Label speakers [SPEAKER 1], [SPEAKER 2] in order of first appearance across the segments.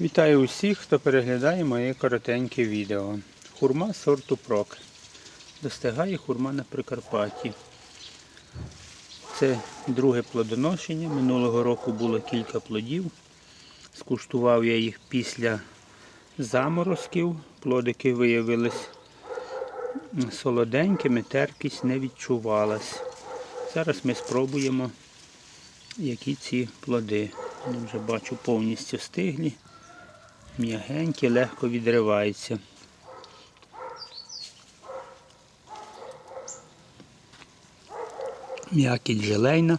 [SPEAKER 1] Вітаю усіх, хто переглядає моє коротеньке відео. Хурма сорту Прок. Достигає хурма на Прикарпатті. Це друге плодоношення. Минулого року було кілька плодів. Скуштував я їх після заморозків. Плодики виявились солоденькими, терпкість не відчувалась. Зараз ми спробуємо, які ці плоди. Вони вже бачу повністю стиглі, м'ягенькі, легко відриваються. М'якість желейна.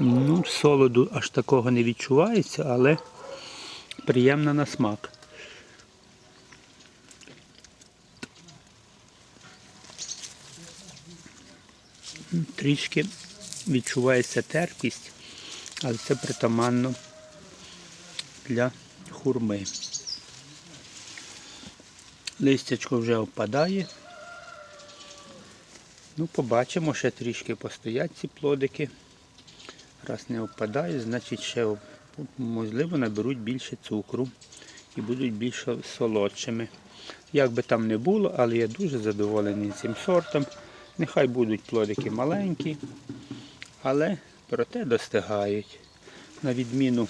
[SPEAKER 1] Ну, солоду аж такого не відчувається, але приємна на смак. Трішки відчувається терпкість, але це притаманно для хурми. Листячко вже опадає. Ну, побачимо, ще трішки постоять ці плодики. Раз не опадає, значить ще можливо наберуть більше цукру і будуть більш солодшими. Як би там не було, але я дуже задоволений цим сортом. Нехай будуть плодики маленькі, але проте достигають. На відміну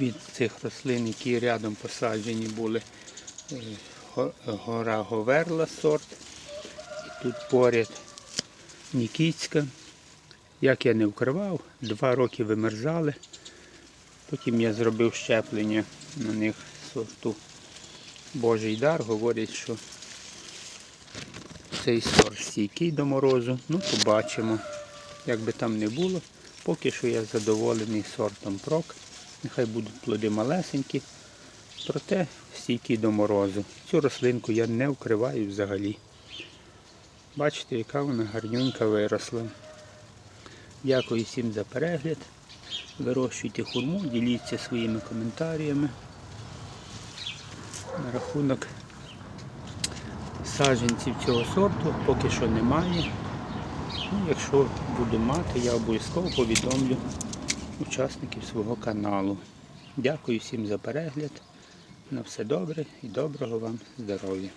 [SPEAKER 1] від цих рослин, які рядом посаджені були, е, гора Говерла сорт. І тут поряд Нікітська. Як я не вкривав, два роки вимерзали. Потім я зробив щеплення на них сорту Божий дар. Говорять, що цей сорт стійкий до морозу. Ну, побачимо. Як би там не було, поки що я задоволений сортом прок. Нехай будуть плоди малесенькі, проте стійкі до морозу. Цю рослинку я не вкриваю взагалі. Бачите, яка вона гарнюнька виросла. Дякую всім за перегляд. Вирощуйте хурму, діліться своїми коментарями. На рахунок саджанців цього сорту поки що немає. Ну, якщо буду мати, я обов'язково повідомлю учасників свого каналу. Дякую всім за перегляд. На все добре і доброго вам здоров'я.